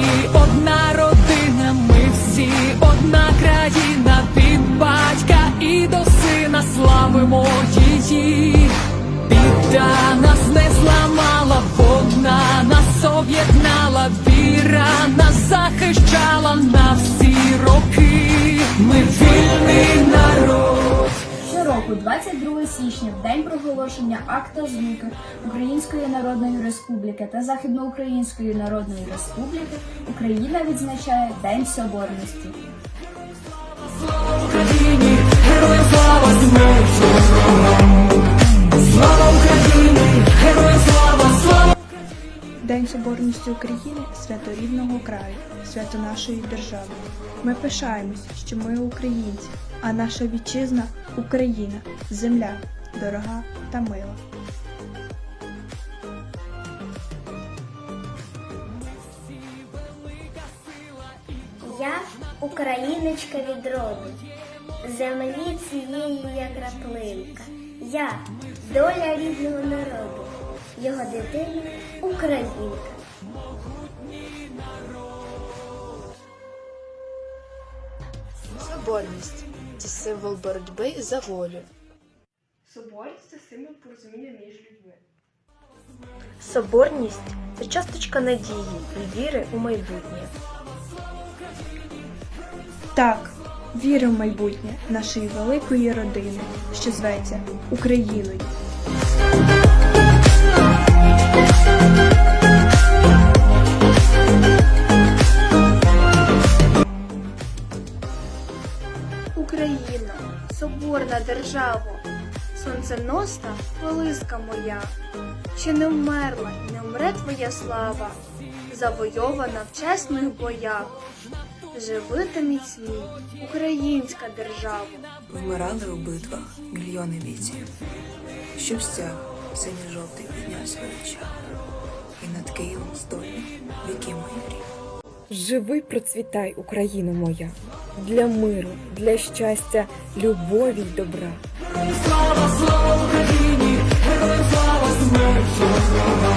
всі одна родина, Щороку, 22 січня, в день проголошення акта злуки Української Народної Республіки та Західноукраїнської Народної Республіки, Україна відзначає День Соборності. День Соборності України свято рідного краю, свято нашої держави. Ми пишаємось, що ми українці, а наша вітчизна Україна, земля дорога та мила. Я україночка від роду, землі цієї я краплинка. Я доля рідного народу, його дитина українка. Соборність це символ боротьби за волю. Соборність це символ порозуміння між людьми. Соборність це часточка надії і віри у майбутнє. Так, віра в майбутнє нашої великої родини, що зветься Україною. Україно, соборна державо, сонценосна колиска моя, ще не вмерла не вмре твоя слава, завойована в чесних боях. Живи та міцні, українська держава. Вмирали у битвах мільйони бійців, щоб стяг синьо-жовтий підняв свою чар. І над Києвом здольні віки мої. Живи, процвітай, Україно моя, для миру, для щастя, любові й добра. Слава слава Україні! Героям слава смерть!